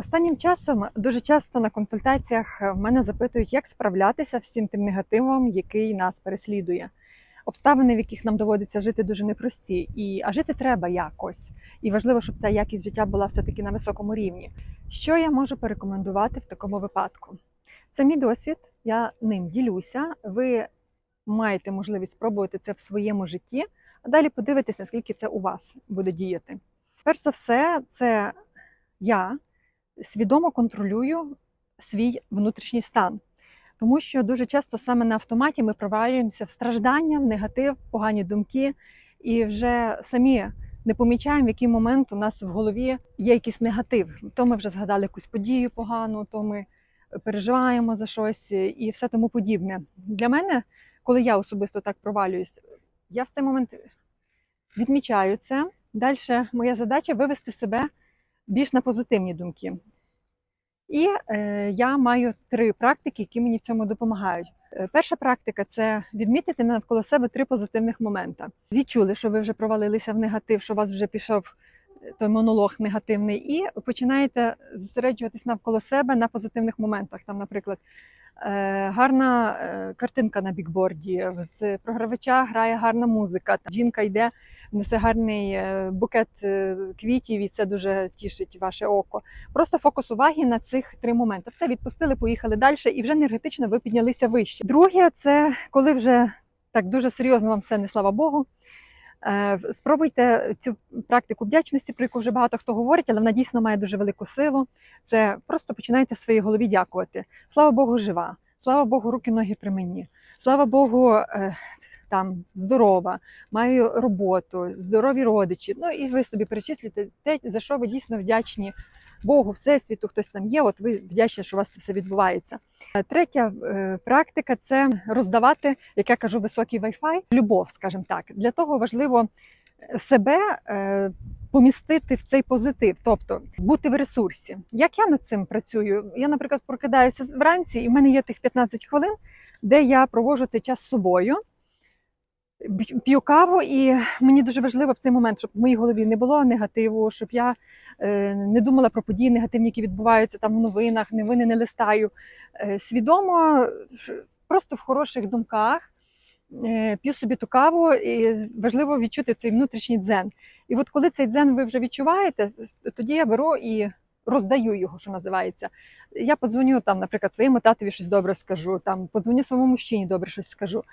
Останнім часом дуже часто на консультаціях в мене запитують, як справлятися з цим тим негативом, який нас переслідує. Обставини, в яких нам доводиться жити, дуже непрості, і а жити треба якось. І важливо, щоб та якість життя була все-таки на високому рівні. Що я можу порекомендувати в такому випадку? Це мій досвід, я ним ділюся. Ви маєте можливість спробувати це в своєму житті, а далі подивитись, наскільки це у вас буде діяти. Перш за все, це я свідомо контролюю свій внутрішній стан. Тому що дуже часто саме на автоматі ми провалюємося в страждання, в негатив, погані думки, і вже самі не помічаємо, в який момент у нас в голові є якийсь негатив. То ми вже згадали якусь подію погану, то ми переживаємо за щось і все тому подібне. Для мене, коли я особисто так провалююсь, я в цей момент відмічаю це. Далі моя задача вивести себе більш на позитивні думки. І е, я маю три практики, які мені в цьому допомагають. Е, Перша практика це відмітити навколо себе три позитивних моменти. Відчули, що ви вже провалилися в негатив, що у вас вже пішов е, той монолог негативний, і починаєте зосереджуватись навколо себе на позитивних моментах. Там, наприклад, гарна е, картинка на бікборді, з програвача грає гарна музика. Жінка йде, несе гарний е, букет е, квітів, і це дуже тішить ваше око. Просто фокус уваги на цих три моменти. Все відпустили, поїхали далі, і вже енергетично ви піднялися вище. Друге, це коли вже так дуже серйозно вам все не слава Богу. Е, Спробуйте цю практику вдячності, про яку вже багато хто говорить, але вона дійсно має дуже велику силу. Це просто починайте в своїй голові дякувати. Слава Богу, жива. Слава Богу, руки, ноги при мені. Слава Богу, е, там здорова, маю роботу, здорові родичі. Ну і ви собі перечислюєте те, за що ви дійсно вдячні Богу, Всесвіту, хтось там є. От ви вдячні, що у вас це все відбувається. Е, Третя е, практика це роздавати, як я кажу, високий Wi-Fi, любов, скажімо так. Для того важливо себе е, помістити в цей позитив, тобто бути в ресурсі. Як я над цим працюю? Я, наприклад, прокидаюся вранці, і в мене є тих 15 хвилин, де я проводжу цей час з собою. П'ю каву, і мені дуже важливо в цей момент, щоб в моїй голові не було негативу, щоб я е, не думала про події негативні, які відбуваються там в новинах, новини не листаю. Е, свідомо, просто в хороших думках е, п'ю собі ту каву, і важливо відчути цей внутрішній дзен. І от коли цей дзен ви вже відчуваєте, тоді я беру і роздаю його, що називається. Я подзвоню там, наприклад, своєму татові щось добре скажу, там подзвоню своєму мужчині добре щось скажу,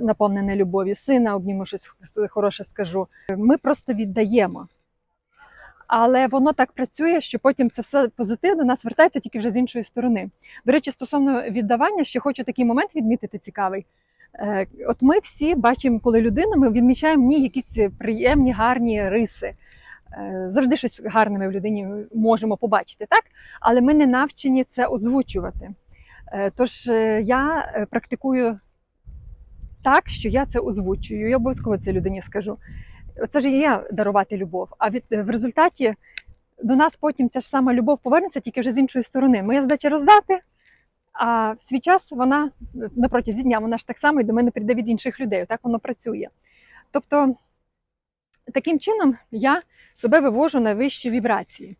наповнене любові, сина обніму щось хороше скажу. Ми просто віддаємо. Але воно так працює, що потім це все позитив до нас вертається тільки вже з іншої сторони. До речі, стосовно віддавання, ще хочу такий момент відмітити цікавий. Е, От ми всі бачимо, коли людину, ми відмічаємо в ній якісь приємні, гарні риси. Е, Завжди щось гарне ми в людині можемо побачити, так? Але ми не навчені це озвучувати. Е, Тож е, я практикую так, що я це озвучую. Я обов'язково це людині скажу. Це ж і є дарувати любов. А від в результаті до нас потім ця ж сама любов повернеться тільки вже з іншої сторони. Моя задача роздати, а в свій час вона на протязі дня вона ж так само і до мене прийде від інших людей. Так воно працює. Тобто, таким чином я себе вивожу на вищі вібрації.